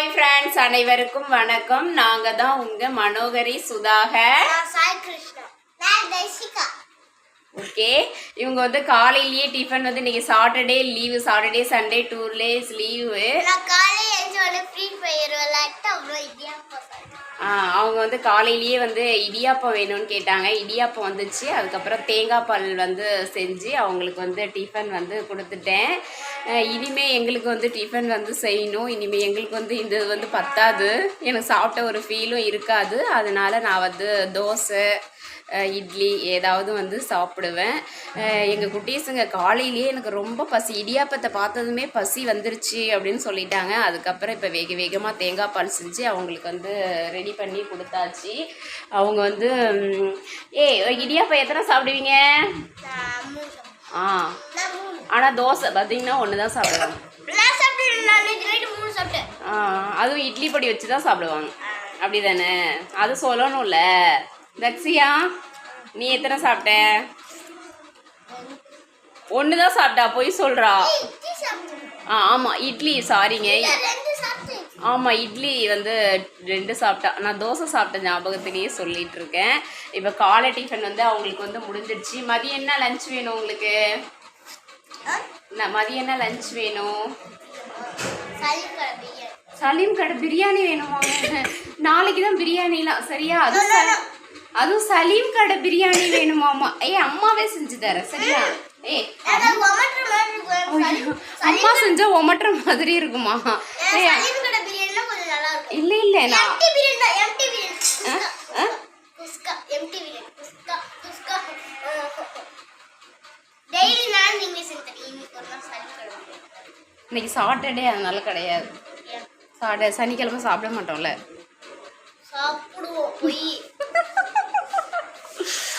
Hi friends அனைவருக்கும் வணக்கம். நாங்க தான் உங்க மனோகரி சுதாகர். ஓகே இவங்க வந்து காலையிலேயே டிஃபன் வந்து இன்னைக்கு Saturday leave Saturday Sunday two days leave அவங்க வந்து காலையிலேயே வந்து இடியாப்பம் வேணும்னு கேட்டாங்க. இடியாப்பம் வந்துச்சு. அதுக்கப்புறம் தேங்காய் பால் வந்து செஞ்சு அவங்களுக்கு வந்து டிஃபன் வந்து கொடுத்துட்டேன். இனிமேல் எங்களுக்கு வந்து டிஃபன் வந்து செய்யணும். இனிமேல் எங்களுக்கு வந்து இந்த இது வந்து பத்தாது. எனக்கு சாப்பிட்ட ஒரு ஃபீலும் இருக்காது. அதனால நான் வந்து தோசை இட்லி ஏதாவது வந்து சாப்பிடுவேன். எங்கள் குட்டீஸுங்க காலையிலேயே எனக்கு ரொம்ப பசி இடியாப்பத்தை பார்த்ததுமே பசி வந்துருச்சு அப்படின்னு சொல்லிட்டாங்க. அதுக்கப்புறம் இப்போ வேக வேகமாக தேங்காய் பால் செஞ்சு அவங்களுக்கு வந்து ரெடி பண்ணி கொடுத்தாச்சு. அவங்க வந்து ஏய் இடியாப்பம் எத்தனை சாப்பிடுவீங்க. ஆ. ஆனால் தோசை பார்த்தீங்கன்னா ஒன்று தான் சாப்பிடுவாங்க அதுவும் இட்லி பொடி வச்சு தான் சாப்பிடுவாங்க. அப்படி தானே அது சொல்லணும்ல. தக்ஷியா நீ எத்தனை சாப்பிட்ட? ஒன்று தான் சாப்பிட்டா பொய் சொல்கிறா ஆ ஆமாம் இட்லி சாரிங்க ஆமாம் இட்லி வந்து ரெண்டு சாப்பிட்டா. நான் தோசை சாப்பிட்ட ஞாபகத்திலேயே சொல்லிட்டு இருக்கேன். இப்போ காலை டிஃபன் வந்து அவங்களுக்கு வந்து முடிஞ்சிடுச்சு. மதியம் என்ன லஞ்ச் வேணும் உங்களுக்கு? மதியம் என்ன லஞ்ச் வேணும்? சலீம் கடை பிரியாணி வேணுமா? நாளைக்கு தான் பிரியாணிலாம். சரியா? ச- அதுவும் சலீம் கடை பிரியாணி வேணுமாமா ஏய் அம்மாவே செஞ்சு தரேன் சரியா? ஐயோ, அம்மா செஞ்சா ஒமட்டுற மாதிரி இருக்குமா? இல்ல இல்ல நான் இன்னைக்கு சாட்டர்டே அதனால கிடையாது? சாட்டர்டே சனிக்கிழமை சாப்பிட மாட்டோம்ல சாப்பிடுவோம் போய்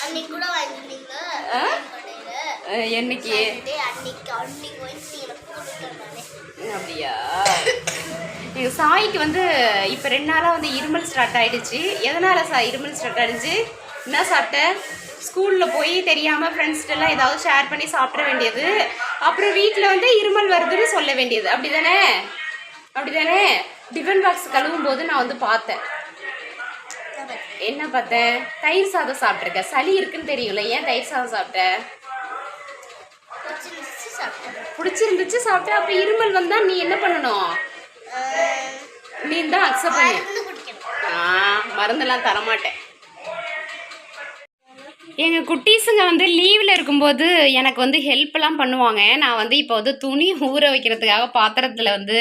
அன்னைக்கு கூட வாங்கிருந்தீங்க ஆ? கடையில அஹ், என்னைக்கு? அப்படியா? எங்கள் சாய்க்கு வந்து இப்போ ரெண்டு நாளாக வந்து இருமல் ஸ்டார்ட் ஆயிடுச்சு. எதனால் சா இருமல் ஸ்டார்ட் ஆயிடுச்சு? என்ன சாப்பிட்ட? ஸ்கூலில் போய் தெரியாமல் ஃப்ரெண்ட்ஸ்கிட்டலாம் ஏதாவது ஷேர் பண்ணி சாப்பிட வேண்டியது. அப்புறம் வீட்டில் வந்து இருமல் வருதுன்னு சொல்ல வேண்டியது. அப்படி தானே அப்படி தானே டிஃபன் பாக்ஸ் கழுவும் போது நான் வந்து பார்த்தேன். என்ன பார்த்தேன்? தயிர் சாதம் சாப்பிட்ருக்க சளி இருக்குன்னு தெரியும்ல. ஏன் தயிர் சாதம் சாப்பிட்ட? வச்சு மிச்சு சாப்பிட்டேன் பிடிச்சிருந்துச்சு சாப்பிட்ட அப்போ இருமல் வந்தால் நீ என்ன பண்ணணும்? நீ தான் அக்செப்ட் பண்ணி. ஆ மருந்தெல்லாம் தரமாட்டேன். எங்கள் குட்டீஸுங்க வந்து லீவில் இருக்கும்போது எனக்கு வந்து ஹெல்ப்லாம் பண்ணுவாங்க. நான் வந்து இப்போ வந்து துணி ஊற வைக்கிறதுக்காக பாத்திரத்தில் வந்து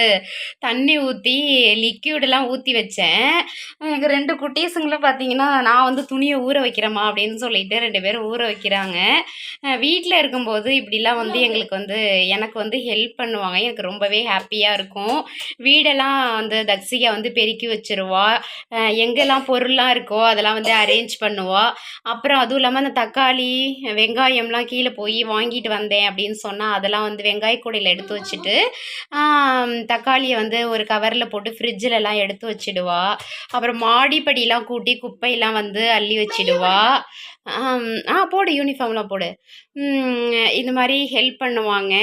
தண்ணி ஊற்றி லிக்யூடெல்லாம் ஊற்றி வச்சேன். எங்கள் ரெண்டு குட்டீஸுங்களும் பார்த்தீங்கன்னா நான் வந்து துணியை ஊற வைக்கிறேம்மா அப்படின்னு சொல்லிட்டு ரெண்டு பேரும் ஊற வைக்கிறாங்க. வீட்டில் இருக்கும்போது இப்படிலாம் வந்து எங்களுக்கு வந்து எனக்கு வந்து ஹெல்ப் பண்ணுவாங்க. எனக்கு ரொம்பவே ஹாப்பியாக இருக்கும். வீடெல்லாம் வந்து தக்ஸிகா வந்து பெருக்கி வச்சிருவா. எங்கெல்லாம் பொருள்லாம் இருக்கோ அதெல்லாம் வந்து அரேஞ்ச் பண்ணுவாள் அப்புறம் அதுவும் இல்லாமல் அந்த தக்காளி வெங்காயம்லாம் கீழே போய் வாங்கிட்டு வந்தேன் அப்படின்னு சொன்னால் அதெல்லாம் வந்து வெங்காய கூடையில் எடுத்து வச்சுட்டு தக்காளியை வந்து ஒரு கவரில் போட்டு ஃப்ரிட்ஜிலலாம் எடுத்து வச்சிடுவா. அப்புறம் மாடிப்படியெலாம் கூட்டி குப்பையெல்லாம் வந்து அள்ளி வச்சிடுவா. ஆ போடு யூனிஃபார்ம்லாம் போடு. இந்த மாதிரி ஹெல்ப் பண்ணுவாங்க.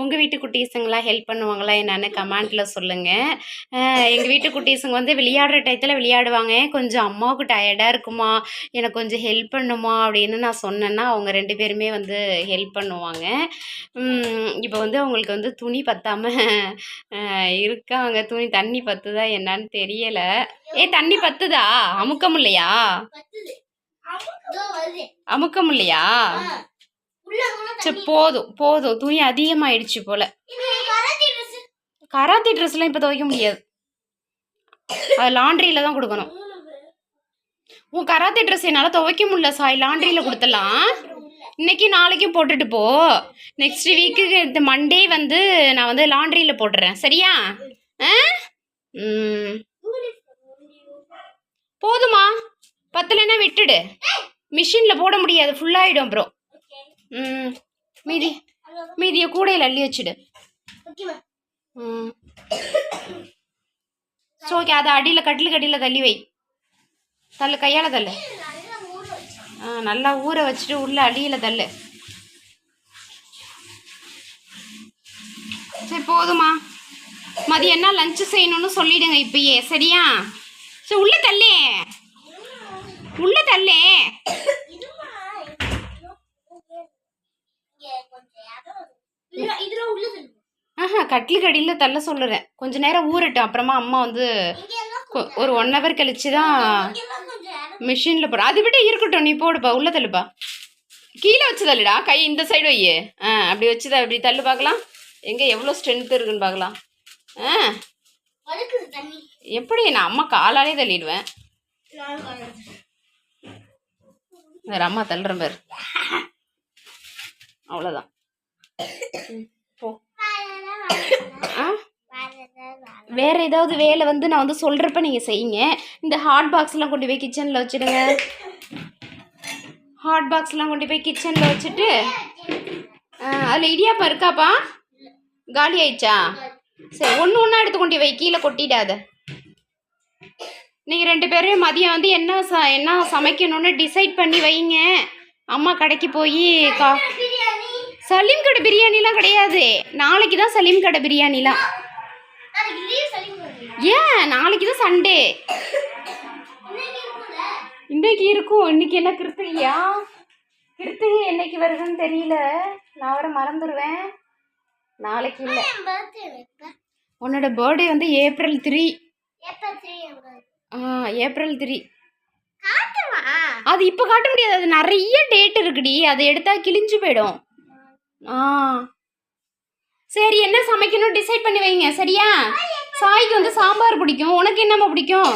உங்கள் வீட்டு குட்டீஸுங்களாம் ஹெல்ப் பண்ணுவாங்களா என்னென்னு கமெண்ட்டில் சொல்லுங்கள் எங்கள் வீட்டு குட்டீஸுங்க வந்து விளையாடுற டயத்தில் விளையாடுவாங்க. கொஞ்சம் அம்மாவுக்கு டயர்டாக இருக்குமா? எனக்கு கொஞ்சம் ஹெல்ப் பண்ணுமா? அப்படின்னு நான் சொன்னேன்னா அவங்க ரெண்டு பேருமே வந்து ஹெல்ப் பண்ணுவாங்க. இப்போ வந்து அவங்களுக்கு வந்து துணி பற்றாமல் இருக்காங்க. துணி தண்ணி பத்துதா என்னன்னு தெரியலை. ஏ தண்ணி பத்துதா? அமுக்கம் இல்லையா அமுக்க போனா சரி போதும் போதும். துணி அதிகமாயிடுச்சு போல. கராத்தே ட்ரெஸ் கராத்தி ட்ரெஸ்லாம் இப்போ துவைக்க முடியாது. அது லாண்ட்ரியில் தான் கொடுக்கணும். உன் கராத்தே ட்ரெஸ் என்னால் துவைக்க முடியல சாய். லாண்ட்ரியில் கொடுத்துடலாம். இன்னைக்கு நாளைக்கும் போட்டுட்டு போ. நெக்ஸ்ட் வீக்கு இந்த மண்டே வந்து நான் வந்து லாண்ட்ரியில் போட்டுறேன். சரியா? ஆ? போதுமா? பத்தலைன்னா விட்டுடு. மிஷினில் போட முடியாது ஃபுல்லாகிடும் அப்புறம் ம் மீதி மீதியை கூடையில் அள்ளி வச்சுடு. ம். ஸோ ஓகே அதை அடியில் கட்டிலுக்கு அடியில் தள்ளி வை. தள்ளு கையால் தள்ளு. ஆ நல்லா ஊற வச்சுட்டு உள்ள அடியில் தள்ளு. சரி போதுமா. மதியம் என்ன லஞ்சு செய்யணும்னு சொல்லிடுங்க இப்பயே சரியா? சரி உள்ள தள்ளே. உள்ள தள்ளே. ஆஹா கட்டிலுக்கு அடியில் தள்ள சொல்லுறேன். கொஞ்ச நேரம் ஊறட்டும். அப்புறமா அம்மா வந்து ஒரு ஒன் ஹவர் கழிச்சு தான் மிஷினில் போடுற அதை விட இருக்கட்டும். நீ போடுப்பா. உள்ள தள்ளுப்பா. கீழே வச்சு தள்ளுடா. கை இந்த சைடு வை ஆ அப்படி வச்சு தான் இப்படி தள்ளு பார்க்கலாம். எங்கே எவ்வளோ ஸ்ட்ரென்த் இருக்குன்னு பார்க்கலாம். ஆ. எப்படி? நான் அம்மா காலாலே தள்ளிடுவேன். வேற அம்மா தள்ளுறேன் பேர். அவ்வளோதான் போ. ஆ? வேற ஏதாவது வேலை வந்து நான் வந்து சொல்கிறப்ப நீங்கள் செய்யுங்க. இந்த ஹாட் பாக்ஸ்லாம் கொண்டு போய் கிச்சனில் வச்சுடுங்க. ஹாட் பாக்ஸ்லாம் கொண்டு போய் கிச்சனில் வச்சுட்டு அதில் இடியாப்பம் இருக்காப்பா? காலி ஆயிடுச்சா? சரி ஒன்று ஒன்றா எடுத்து கொண்டு வை கீழே கொட்டிடாத. நீங்கள் ரெண்டு பேரும் மதியம் வந்து என்ன ச என்ன சமைக்கணும்னு டிசைட் பண்ணி வைங்க. அம்மா கடைக்கு போய் கா சலீம் கடை பிரியாணிலாம் கிடையாது. நாளைக்கு தான் சலீம் கடை பிரியாணிலாம். ஏன்? நாளைக்கு தான் சண்டே. இன்னைக்கு இருக்கும். இன்னைக்கு என்ன கிருத்திகையா கிருத்திகை என்னைக்கு வருதுன்னு தெரியல. நான் வர மறந்துடுவேன் நாளைக்கு இல்லை. உன்னோட பர்த்டே வந்து ஏப்ரல் த்ரீ தெரியும் ஆ ஏப்ரல் த்ரீ. அது இப்போ காட்ட முடியாது. அது நிறைய டேட் இருக்குடி. அதை எடுத்தா கிழிஞ்சு போயிடும். ஆ. சரி என்ன சமைக்கணும்? டிசைட் பண்ணி வைங்க. சரியா? சாய்க்கு வந்து சாம்பார் பிடிக்கும். உனக்கு என்னம்மா பிடிக்கும்?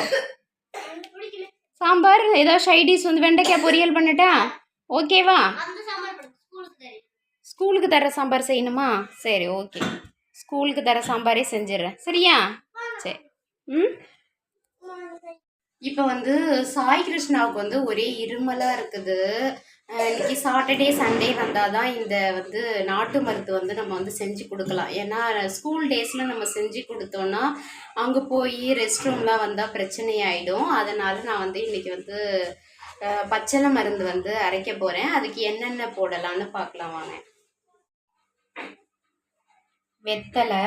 சாம்பார் ஏதாவது சைடிஷ் வந்து வெண்டைக்காய் பொரியல் பண்ணட்டா? ஓகேவா ஸ்கூலுக்கு தர சாம்பார் செய்யணுமா? சரி ஓகே ஸ்கூலுக்கு தர சாம்பாரே செஞ்சிடுறேன். சரியா? சரி. ம்? இப்போ வந்து சாய் கிருஷ்ணாவுக்கு வந்து ஒரே இருமலாக இருக்குது. இன்னைக்கு சாட்டர்டே சண்டே வந்தால் தான் இந்த வந்து நாட்டு மருந்து வந்து நம்ம வந்து செஞ்சு கொடுக்கலாம். ஏன்னா ஸ்கூல் டேஸில் நம்ம செஞ்சு கொடுத்தோன்னா அங்கே போய் ரெஸ்ட் ரூம்லாம் வந்தால் பிரச்சனை ஆகிடும் அதனால் நான் வந்து இன்னைக்கு வந்து பச்சளை மருந்து வந்து அரைக்க போகிறேன் அதுக்கு என்னென்ன போடலான்னு பார்க்கலாம் வாங்க. வெத்தலை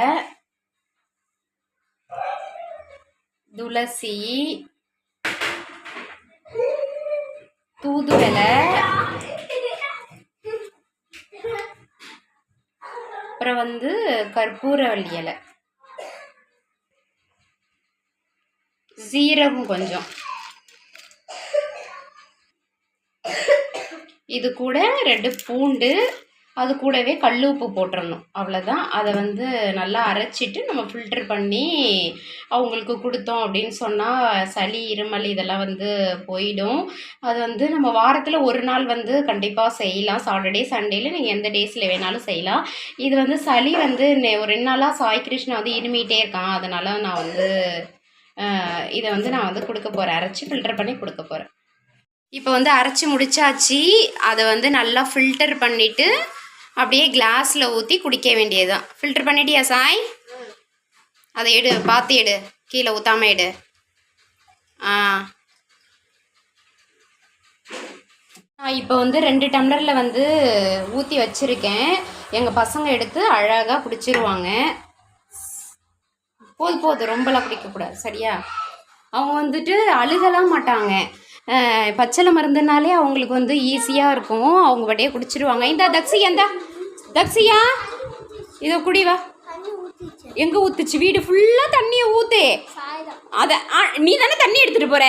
துளசி தூதுவலை அப்புறம் வந்து கற்பூரவள்ளி இலை. சீரகம் கொஞ்சம். இது கூட ரெண்டு பூண்டு அது கூடவே கல் உப்பு போட்டுறணும். அவ்வளோதான் அதை வந்து நல்லா அரைச்சிட்டு நம்ம ஃபில்டர் பண்ணி அவங்களுக்கு கொடுத்தோம் அப்படின்னு சொன்னால் சளி இருமல் இதெல்லாம் வந்து போயிடும். அது வந்து நம்ம வாரத்தில் ஒரு நாள் வந்து கண்டிப்பாக செய்யலாம். சாட்டர்டே சண்டேல நீங்கள் எந்த டேஸில் வேணாலும் செய்யலாம். இது வந்து சளி வந்து ஒரு ரெண்டு நாளாக சாய் கிருஷ்ணா வந்து இருமிகிட்டே இருக்கான். அதனால் நான் வந்து இதை வந்து நான் வந்து கொடுக்க போகிறேன் அரைச்சி ஃபில்டர் பண்ணி கொடுக்க போகிறேன் இப்போ வந்து அரைச்சி முடிச்சாச்சு. அதை வந்து நல்லா ஃபில்டர் பண்ணிவிட்டு அப்படியே கிளாஸில் ஊற்றி குடிக்க வேண்டியதுதான். ஃபில்டர் பண்ணிட்டியா சாய்? அதை எடு பார்த்து எடு. கீழே ஊற்றாம எடு. ஆ. நான் இப்போ வந்து ரெண்டு டம்ளரில் வந்து ஊற்றி வச்சுருக்கேன். எங்கள் பசங்க எடுத்து அழகாக குடிச்சிருவாங்க. போது போதும் ரொம்பலாம் குடிக்கக்கூடாது சரியா? அவங்க வந்துட்டு அழுகலாம் மாட்டாங்க. பச்சளை மருந்துனாலே அவங்களுக்கு வந்து ஈஸியாக இருக்கும். அவங்க வட்டியே குடிச்சிருவாங்க. இந்த தக்ஸியா இந்த. தக்ஸியா இதை குடி வா. தண்ணி ஊத்திச்சு. எங்கே ஊத்துச்சு? வீடு ஃபுல்லாக தண்ணியை ஊத்து. அதை நீ தானே தண்ணி எடுத்துகிட்டு போகிற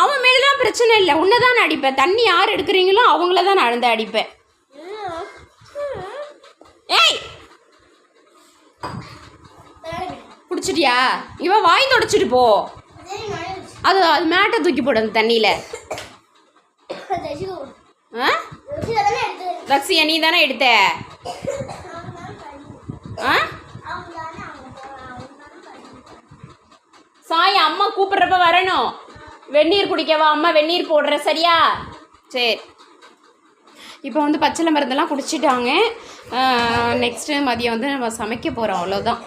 அவன் மேலாம் பிரச்சனை இல்லை. உன்னை தான் நான் அடிப்பேன். தண்ணி யார் எடுக்கிறீங்களோ அவங்கள தான் நான் அழுந்த அடிப்பேன். ஏய்! குடிச்சிட்டியா? இவன் வாய் தொடச்சிட்டு போ. அது அது மேட்டை தூக்கி போடு அந்த தண்ணியில். ஆ? ரக்ஷியா நீ தானே எடுத்த? ஆ? சாய் அம்மா கூப்பிட்றப்ப வரணும். வெந்நீர் குடிக்கவா அம்மா வெந்நீர் போடுற சரியா? சரி. இப்போ வந்து பச்சளை மருந்தெல்லாம் குடிச்சிட்டாங்க. நெக்ஸ்ட்டு மதியம் வந்து நம்ம சமைக்க போகிறோம் அவ்வளோதான்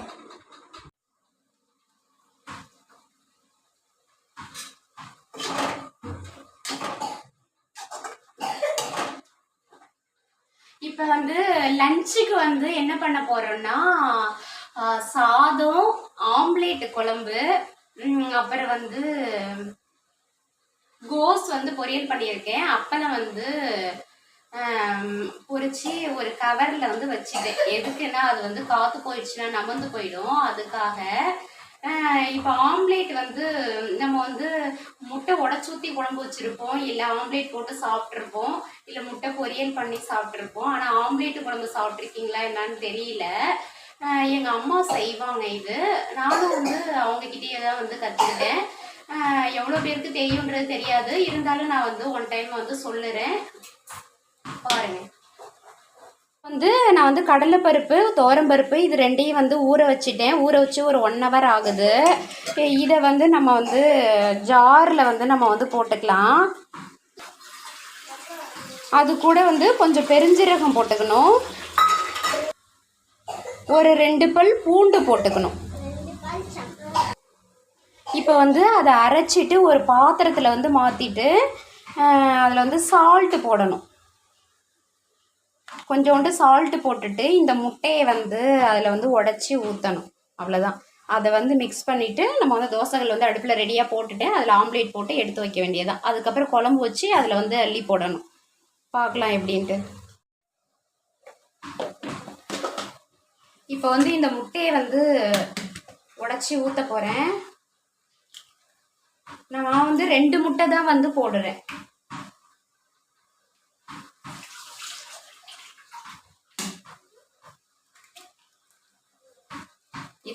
இப்போ வந்து லஞ்சுக்கு வந்து என்ன பண்ண போகிறோம்னா சாதம் ஆம்லேட் குழம்பு அப்புறம் வந்து கோஸ் வந்து பொரியல் பண்ணியிருக்கேன். அப்பளம் வந்து பொறிச்சு ஒரு கவரில் வந்து வச்சுட்டேன். எதுக்குன்னா அது வந்து காற்று போயிடுச்சுன்னா நமந்து போயிடும். அதுக்காக இப்போ ஆம்லேட் வந்து நம்ம வந்து முட்டை உடச்சி ஊற்றி குழம்பு வச்சுருப்போம். இல்லை ஆம்லேட் போட்டு சாப்பிட்ருப்போம் இல்லை முட்டை பொரியல் பண்ணி சாப்பிட்ருப்போம் ஆனால் ஆம்லேட் குழம்பு சாப்பிட்ருக்கீங்களா என்னன்னு தெரியல. எங்கள் அம்மா செய்வாங்க இது. நானும் வந்து அவங்க தான் வந்து கற்றுக்கிட்டேன் எவ்வளோ பேருக்கு தெரியுன்றது தெரியாது. இருந்தாலும் நான் வந்து ஒன் டைம் வந்து சொல்லுறேன். பாருங்கள் வந்து நான் வந்து கடலைப்பருப்பு பருப்பு இது ரெண்டையும் வந்து ஊற வச்சுட்டேன். ஊற வச்சு ஒரு ஒன் ஹவர் ஆகுது. இதை வந்து நம்ம வந்து ஜாரில் வந்து நம்ம வந்து போட்டுக்கலாம். அது கூட வந்து கொஞ்சம் பெருஞ்சீரகம் போட்டுக்கணும். ஒரு ரெண்டு பல் பூண்டு போட்டுக்கணும். இப்போ வந்து அதை அரைச்சிட்டு ஒரு பாத்திரத்தில் வந்து மாற்றிட்டு அதில் வந்து சால்ட்டு போடணும். கொஞ்சோண்டு சால்ட்டு போட்டுட்டு இந்த முட்டையை வந்து அதில் வந்து உடச்சி ஊற்றணும் அவ்வளோதான் அதை வந்து மிக்ஸ் பண்ணிவிட்டு நம்ம வந்து தோசைகள் வந்து அடுப்பில் ரெடியாக போட்டுட்டு அதில் ஆம்லேட் போட்டு எடுத்து வைக்க வேண்டியதான் அதுக்கப்புறம் குழம்பு வச்சு அதில் வந்து அள்ளி போடணும். பார்க்கலாம் எப்படின்ட்டு. இப்போ வந்து இந்த முட்டையை வந்து உடச்சி ஊற்ற போகிறேன் நான் வந்து ரெண்டு முட்டை தான் வந்து போடுறேன்.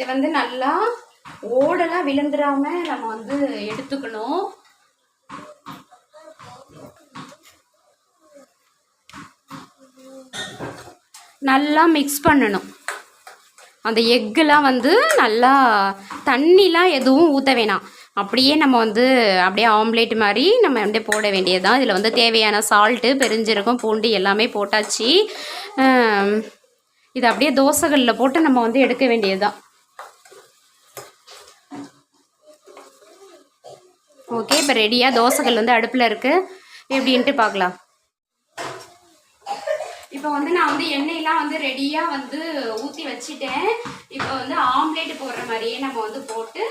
இதை வந்து நல்லா ஓடெல்லாம் விழுந்துடாம நம்ம வந்து எடுத்துக்கணும். நல்லா மிக்ஸ் பண்ணணும். அந்த எக்கெல்லாம் வந்து நல்லா தண்ணிலாம் எதுவும் ஊற்ற வேணாம். அப்படியே நம்ம வந்து அப்படியே ஆம்லேட் மாதிரி நம்ம அப்படியே போட வேண்டியதுதான். இதில் வந்து தேவையான சால்ட்டு பெருஞ்சீரகம் பூண்டு எல்லாமே போட்டாச்சு. இது அப்படியே தோசைகளில் போட்டு நம்ம வந்து எடுக்க வேண்டியதுதான். ஓகே இப்போ ரெடியாக தோசைகள் வந்து அடுப்பில் இருக்குது எப்படின்ட்டு பார்க்கலாம். இப்போ வந்து நான் வந்து எண்ணெயெல்லாம் வந்து ரெடியாக வந்து ஊற்றி வச்சுட்டேன். இப்போ வந்து ஆம்லேட் போடுற மாதிரியே நம்ம வந்து போட்டு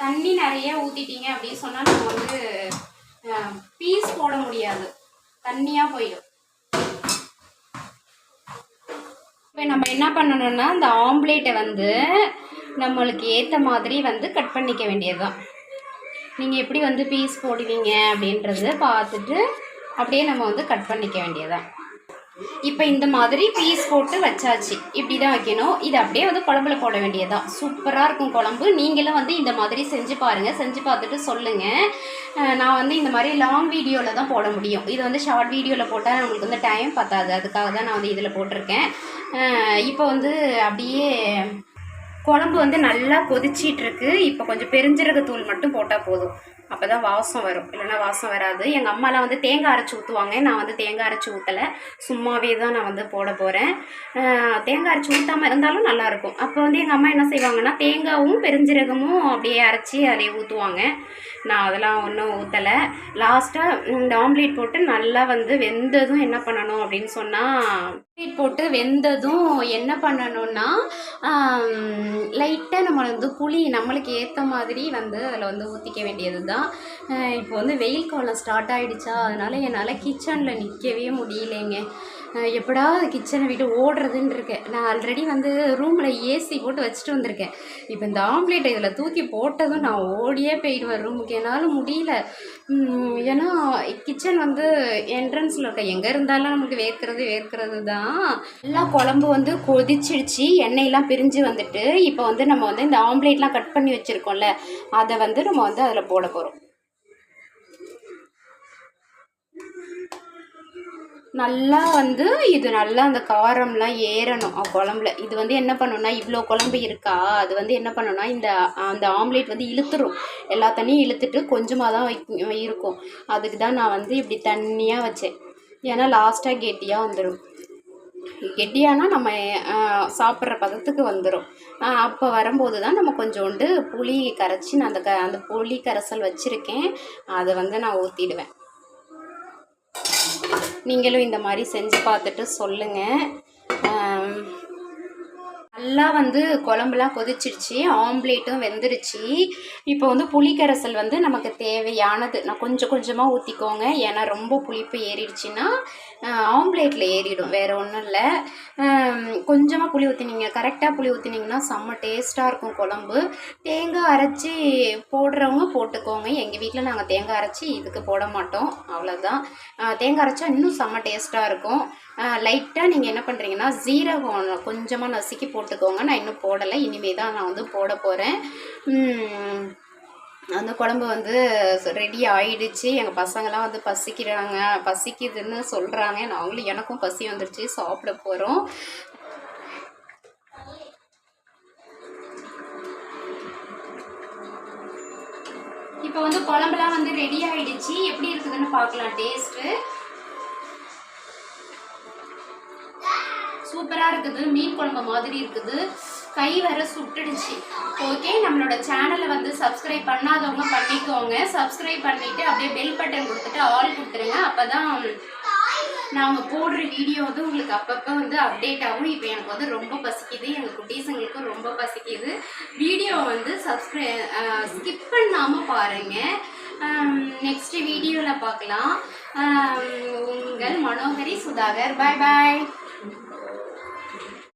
தண்ணி நிறைய ஊற்றிட்டீங்க அப்படின்னு சொன்னால் நம்ம வந்து பீஸ் போட முடியாது. தண்ணியாக போயிடும். இப்போ நம்ம என்ன பண்ணணும்னா இந்த ஆம்லேட்டை வந்து நம்மளுக்கு ஏற்ற மாதிரி வந்து கட் பண்ணிக்க வேண்டியதுதான். நீங்கள் எப்படி வந்து பீஸ் போடுவீங்க அப்படின்றத பார்த்துட்டு அப்படியே நம்ம வந்து கட் பண்ணிக்க வேண்டியதுதான். இப்போ இந்த மாதிரி பீஸ் போட்டு வச்சாச்சு. இப்படி தான் வைக்கணும். இது அப்படியே வந்து குழம்புல போட வேண்டியதுதான். சூப்பராக இருக்கும் குழம்பு. நீங்களும் வந்து இந்த மாதிரி செஞ்சு பாருங்கள் செஞ்சு பார்த்துட்டு சொல்லுங்கள் நான் வந்து இந்த மாதிரி லாங் வீடியோவில் தான் போட முடியும். இது வந்து ஷார்ட் வீடியோவில் போட்டால் நம்மளுக்கு வந்து டைம் பத்தாது. அதுக்காக தான் நான் வந்து இதில் போட்டிருக்கேன். இப்போ வந்து அப்படியே குழம்பு வந்து நல்லா கொதிச்சிட்ருக்கு இப்போ கொஞ்சம் பெருஞ்சீரகத்தூள் மட்டும் போட்டால் போதும். அப்போ தான் வாசம் வரும். இல்லைன்னா வாசம் வராது. எங்கள் அம்மாலாம் வந்து தேங்காய் அரைச்சி ஊற்றுவாங்க நான் வந்து தேங்காய் அரைச்சி ஊற்றலை சும்மாவே தான் நான் வந்து போட போகிறேன் தேங்காய் அரைச்சி ஊற்றாமல் இருந்தாலும் நல்லாயிருக்கும். அப்போ வந்து எங்கள் அம்மா என்ன செய்வாங்கன்னா தேங்காவும் பெருஞ்சீரகமும் அப்படியே அரைச்சி அதிலே ஊற்றுவாங்க நான் அதெல்லாம் ஒன்றும் ஊற்றலை லாஸ்ட்டாக இந்த ஆம்லேட் போட்டு நல்லா வந்து வெந்ததும் என்ன பண்ணணும் அப்படின்னு சொன்னால் ஆம்லேட் போட்டு வெந்ததும் என்ன பண்ணணும்னா லைட்டாக நம்ம வந்து புளி நம்மளுக்கு ஏற்ற மாதிரி வந்து அதில் வந்து ஊற்றிக்க வேண்டியது தான் இப்போ வந்து வெயில் காலம் ஸ்டார்ட் ஆகிடுச்சா அதனால் என்னால் கிச்சனில் நிற்கவே முடியலைங்க. எப்படா கிச்சனை விட்டு ஓடுறதுன்னு இருக்கேன் நான் ஆல்ரெடி வந்து ரூமில் ஏசி போட்டு வச்சுட்டு வந்திருக்கேன். இப்போ இந்த ஆம்லேட்டை இதில் தூக்கி போட்டதும் நான் ஓடியே போயிடுவேன் ரூமுக்கு என்னால் முடியல. ஏன்னா கிச்சன் வந்து என்ட்ரன்ஸில் இருக்க எங்கே இருந்தாலும் நமக்கு வேர்க்கிறது வேர்க்கிறது தான் எல்லாம் குழம்பு வந்து கொதிச்சிடுச்சு. எண்ணெயெல்லாம் பிரிஞ்சு வந்துட்டு இப்போ வந்து நம்ம வந்து இந்த ஆம்லேட்லாம் கட் பண்ணி வச்சுருக்கோம்ல அதை வந்து நம்ம வந்து அதில் போட போகிறோம் நல்லா வந்து இது நல்லா அந்த காரம்லாம் ஏறணும். குழம்புல. இது வந்து என்ன பண்ணுன்னா இவ்வளோ குழம்பு இருக்கா? அது வந்து என்ன பண்ணுன்னா இந்த அந்த ஆம்லேட் வந்து இழுத்துரும். எல்லா தண்ணியும் இழுத்துட்டு கொஞ்சமாக தான் வைக்கும் இருக்கும். அதுக்கு தான் நான் வந்து இப்படி தண்ணியாக வச்சேன். ஏன்னா லாஸ்ட்டாக கெட்டியாக வந்துடும் கெட்டியானா நம்ம சாப்பிட்ற பதத்துக்கு வந்துடும் அப்போ வரும்போது தான் நம்ம கொஞ்சோண்டு புளி கரைச்சி நான் அந்த க அந்த புளி கரைசல் வச்சுருக்கேன். அதை வந்து நான் ஊற்றிடுவேன் நீங்களும் இந்த மாதிரி செஞ்சு பார்த்துட்டு சொல்லுங்கள் நல்லா வந்து குழம்புலாம் கொதிச்சிருச்சு ஆம்லேட்டும் வெந்துருச்சு இப்போ வந்து புளிக்கரைசல் வந்து நமக்கு தேவையானது. நான் கொஞ்சம் கொஞ்சமாக ஊற்றிக்கோங்க ஏன்னா ரொம்ப புளிப்பு ஏறிடுச்சுன்னா ஆம்லேட்டில் ஏறிடும். வேறு ஒன்றும் இல்லை. கொஞ்சமாக புளி ஊற்றினீங்க கரெக்டாக புளி ஊற்றினீங்கன்னா செம்ம டேஸ்ட்டாக இருக்கும் குழம்பு. தேங்காய் அரைச்சி போடுறவங்க போட்டுக்கோங்க. எங்கள் வீட்டில் நாங்கள் தேங்காய் அரைச்சி இதுக்கு போட மாட்டோம். அவ்வளோதான் தேங்காய் அரைச்சா இன்னும் செம்ம டேஸ்ட்டாக இருக்கும். லைட்டாக நீங்கள் என்ன பண்ணுறீங்கன்னா ஜீரகம் கொஞ்சமாக நசுக்கி போட்டுக்கோங்க. நான் இன்னும் போடலை. இனிமே தான் நான் வந்து போட போகிறேன் அந்த குழம்பு வந்து ரெடி ஆயிடுச்சு. எங்கள் பசங்களாம் வந்து பசிக்கிறாங்க. பசிக்குதுன்னு சொல்கிறாங்க நாங்களும் எனக்கும் பசி வந்துடுச்சு சாப்பிட போகிறோம் இப்போ வந்து குழம்புலாம் வந்து ரெடி ஆயிடுச்சு. எப்படி இருக்குதுன்னு பார்க்கலாம். டேஸ்ட்டு சூப்பராக இருக்குது. மீன் குழம்பு மாதிரி இருக்குது. கை வர சுட்டுடுச்சு. ஓகே நம்மளோட சேனலை வந்து சப்ஸ்கிரைப் பண்ணாதவங்க பண்ணிக்கோங்க. சப்ஸ்கிரைப் பண்ணிவிட்டு அப்படியே பெல் பட்டன் கொடுத்துட்டு ஆல் கொடுத்துருங்க. அப்போ தான் நாங்கள் போடுற வீடியோ வந்து உங்களுக்கு அப்பப்போ வந்து அப்டேட் ஆகும். இப்போ எனக்கு வந்து ரொம்ப பசிக்குது. எங்கள் குட்டீஸுங்களுக்கும் ரொம்ப பசிக்குது. வீடியோ வந்து சப்ஸ்கிரை ஸ்கிப் பண்ணாமல் பாருங்கள் நெக்ஸ்ட் வீடியோவில் பார்க்கலாம். உங்கள் மனோகரி சுதாகர். பாய் பாய்